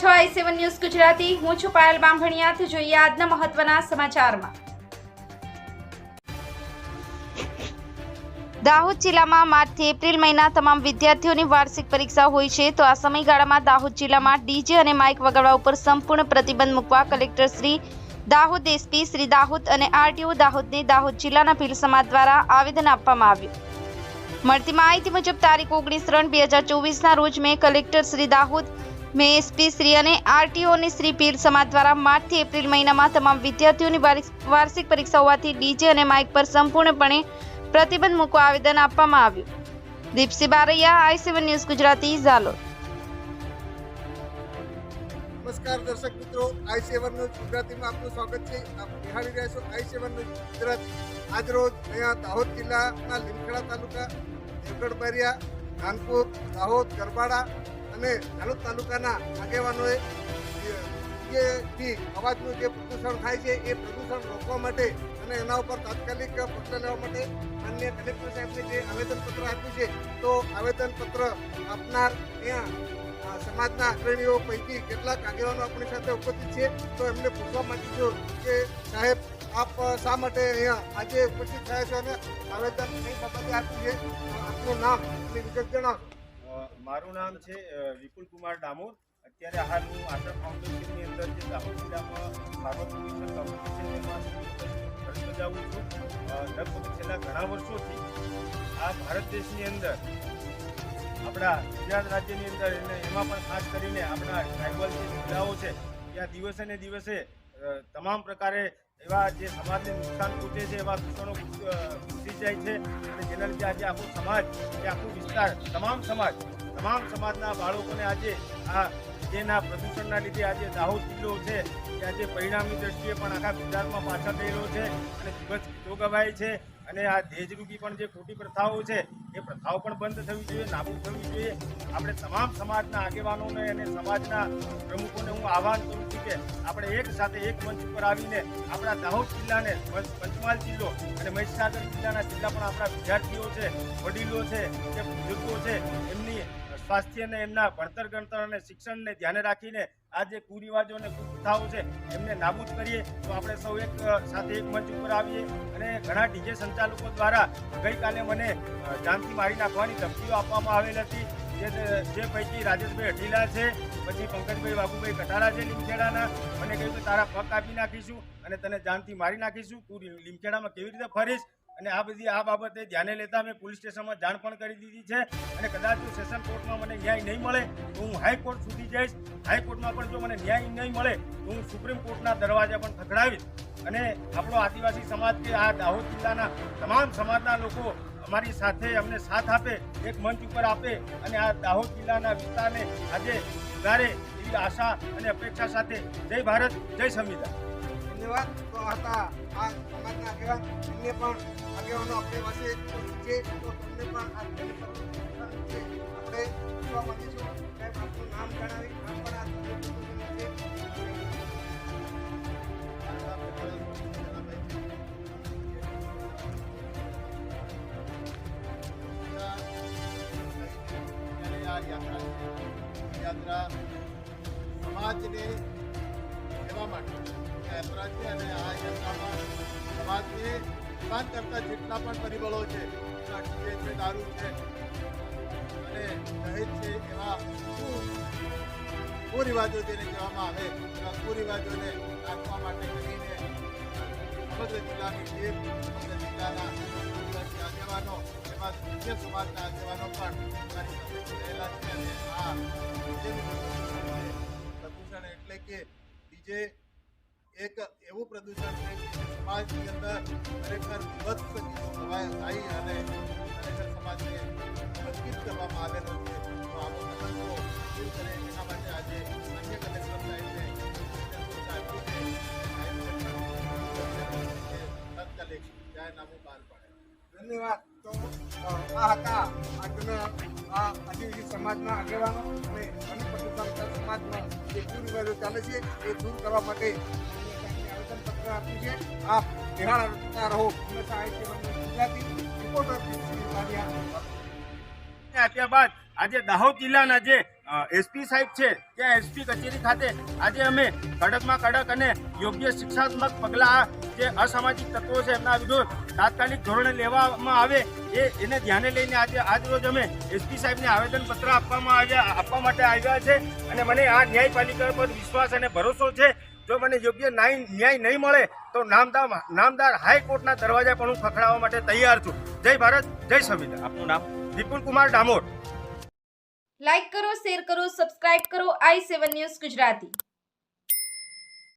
છો આઈ seven news Gujarati. હું છું પાયલ બાંભણિયાથી જોઈએ આજના મહત્વના સમાચારમાં. દાહોદ જિલ્લામાં માર્ચથી એપ્રિલ મહિના તમામ વિદ્યાર્થીઓની વાર્ષિક પરીક્ષા હોય છે. તો આ સમયગાળામાં દાહોદ જિલ્લામાં ડીજે અને માઇક વગાડવા ઉપર સંપૂર્ણ પ્રતિબંધ મૂકવા કલેક્ટર શ્રી દાહોદ એસપી, શ્રી દાહોદ અને આરટીઓ દાહોદને દાહોદ જિલ્લાના ભીલ સમાજ દ્વારા આવેદન આપવામાં આવ્યું. મળતી માહિતી મુજબ તારીખ ઓગણીસ ત્રણ બે હજાર ચોવીસના રોજ મેં કલેક્ટર શ્રી દાહોદ મેં એસપી શ્રી અને આરટીઓની શ્રી પીર સમાજ દ્વારા માર્ચથી એપ્રિલ મહિનામાં તમામ વિદ્યાર્થીઓની વાર્ષિક પરીક્ષા હોવાથી ડીજે અને માઇક પર સંપૂર્ણપણે પ્રતિબંધ મૂકવા આવેદન આપવામાં આવ્યું. Deepsi Baraiya, I seven news, Gujarati, Jhalor. નમસ્કાર દર્શક મિત્રો, આઈ સેવન ન્યૂઝ, ગુજરાતીમાં આપનું સ્વાગત છે. આપ નિહાળી રહ્યા છો આઈ સેવન ન્યૂઝ, ગુજરાત. આજરોજ અહીંયા દાહોદ જિલ્લાના લીમખેડા તાલુકા દેવગઢ બારિયા કાનપુર દાહોદ, ગરબાડા અને ઝાલોદ તાલુકાના આગેવાનોએ થી અવાજનું જે પ્રદૂષણ થાય છે એ પ્રદૂષણ રોકવા માટે અને એના ઉપર તાત્કાલિક પગલાં લેવા માટે માન્ય કલેક્ટર સાહેબને જે આવેદનપત્ર આપ્યું છે તો આવેદનપત્ર આપનાર અહીંયા સમાજના અગ્રણીઓ પૈકી કેટલાક આગેવાનો આપણી સાથે ઉપસ્થિત છે તો એમને પૂછવા માંગુ છું કે સાહેબ આપ શા માટે અહીંયા આજે ઉપસ્થિત થયા છો અને આવેદન કઈ બાબતે આપ્યું છે? આપનું નામ અને વિગત જણાવો. અ, મારું નામ છે વિપુલ કુમાર ડામોર. અત્યારે હાલ હું આશા ફાઉન્ડેશનની અંદર જે દાહોદ જિલ્લામાં ફાર્મર પ્રોડ્યુસર કોમ્પિટિશનમાં ફરજ બજાવું છું. લગભગ છેલ્લા ઘણા વર્ષોથી આ ભારત દેશની અંદર, આપણા ગુજરાત રાજ્યની અંદર અને એમાં પણ ખાસ કરીને આપણા ટ્રાઇબલ જે જિલ્લાઓ છે, ત્યાં દિવસે ને દિવસે તમામ પ્રકારે એવા જે સમાજને નુકસાન પહોંચે છે, એવા દૂષણો ઘૂસી જાય છે. અને જેના લીધે આજે આખો સમાજ કે આખો વિસ્તાર, તમામ સમાજ તમામ સમાજના બાળકોને આજે આ જેના પ્રદૂષણના લીધે આજે દાહોદ જિલ્લો છે, કે આજે પરિણામની દ્રષ્ટિએ પણ આખા ગુજરાતમાં પાછળ રહ્યો છે અને ખૂબ જ ગીતો ગવાય છે અને આ દેજરૂપી પણ જે ખોટી પ્રથાઓ છે, એ પ્રથાઓ પણ બંધ થવી જોઈએ, નાબૂદ થવી જોઈએ. આપણે તમામ સમાજના આગેવાનોને અને સમાજના પ્રમુખોને હું આહવાન કરું છું કે આપણે એક સાથે એક મંચ ઉપર આવીને આપણા દાહોદ જિલ્લાને પંચ- પંચમહાલ જિલ્લો અને મહીસાગર જિલ્લાના જિલ્લા પણ આપણા વિદ્યાર્થીઓ છે, વડીલો છે, કે બુઝુર્ગો છે, એમની સ્વાસ્થ્યને એમના ભણતર, ગણતર અને શિક્ષણને ધ્યાને રાખીને આ જે કુરિવાજો અને કુપ્રથાઓ છે, એમને નાબૂદ કરીએ તો આપણે સૌ એક સાથે એક મંચ ઉપર આવીએ અને ઘણા ડીજે સંચાલકો દ્વારા ગઈકાલે મને જાનથી મારી નાખવાની ધમકીઓ આપવામાં આવેલ હતી. જે જે પૈકી રાજેશભાઈ અઢીલા છે, પછી પંકજભાઈ બાબુભાઈ કટારા છે લીમખેડાના. મને કહ્યું કે તારા પગ કાપી નાખીશું અને તને જાનથી મારી નાખીશું. તું લીમખેડામાં કેવી રીતે ફરીશ? અને આ બધી આ બાબતે ધ્યાને લેતા મેં પોલીસ સ્ટેશનમાં જાણ પણ કરી દીધી છે. અને કદાચ સેશન કોર્ટમાં મને ન્યાય નહીં મળે તો હું હાઈકોર્ટ સુધી જઈશ. હાઈકોર્ટમાં પણ જો મને ન્યાય નહીં મળે તો હું સુપ્રીમ કોર્ટના દરવાજા પણ ખખડાવીશ. અને આપણો આદિવાસી સમાજ કે આ દાહોદ જિલ્લાના તમામ સમાજના લોકો અમારી સાથે અમને સાથ આપે, એક મંચ ઉપર આપે અને આ દાહોદ જિલ્લાના વિસ્તારને આજે સુધારે એવી આશા અને અપેક્ષા સાથે જય ભારત, જય સંવિધાન. ધન્યવાદ. આ આગેવાન એમને પણ આગેવાનો આપણે પાસે છે, તો તમને પણ આપણે પૂછવા માંગીશું. સાહેબ, આપનું નામ જણાવી, નામ પણ યાત્રા સમાજને સેવા માટે. અને આ યાત્રામાં સમાજને નુકસાન કરતા જેટલા પણ પરિબળો છે જે છે, દારૂ છે, અને દહેજ છે એવા કુરિવાજો જેને કહેવામાં આવે એવા કુરિવાજોને રાખવા માટે કરીને સમગ્ર જિલ્લાની ટીમ સમગ્ર જિલ્લાના આગેવાનો, એમાં મુખ્ય સમાજના આગેવાનો પણ મારી છે. અને આ પ્રદૂષણ એટલે કે ડીજે એક એવું પ્રદૂષણ છે સમાજની અંદર ખરેખર વિભત્સ ગીતો ગવાય અને ખરેખર સમાજને સંકિત કરવામાં આવેલો છે. તો આવો કલંકો દૂર કરે એના માટે આજે અન્ય કલેક્ટર સાહેબને જાહેરનામું બહાર ધન્યવાદ. તો આ હતા આજના આ આદિવાસી સમાજના આગેવાનો અને પ્રદૂષણ સમાજમાં જે ચાલે છે એ દૂર કરવા માટે છે આપ નિહાળતા રહો. હંમેશા આઈ આજે દાહોદ જિલ્લાના જે એસપી સાહેબ છે, ત્યાં એસપી કચેરી ખાતે આજે અમે કડકમાં કડક અને યોગ્ય શિક્ષાત્મક પગલાં જે અસામાજિક તત્વો છે એમના વિરુદ્ધ તાત્કાલિક ધોરણે લેવામાં આવે એ, એને ધ્યાને લઈને આજે, આજ રોજ અમે એસપી સાહેબને આવેદનપત્ર આપવામાં આવ્યા, આપવા માટે આવ્યા છે. અને મને આ ન્યાયપાલિકા પર વિશ્વાસ અને ભરોસો છે જો મને યોગ્ય ન્યાય નહીં મળે તો નામદાર નામદાર હાઈકોર્ટના દરવાજા પણ હું ખખડાવવા માટે તૈયાર છું. જય ભારત જય સંવિધાન. આપનું નામ? વિપુલ કુમાર ડામોર. લાઇક કરો શેર કરો સબસ્ક્રાઇબ કરો આઈ સેવન ન્યૂઝ ગુજરાતી.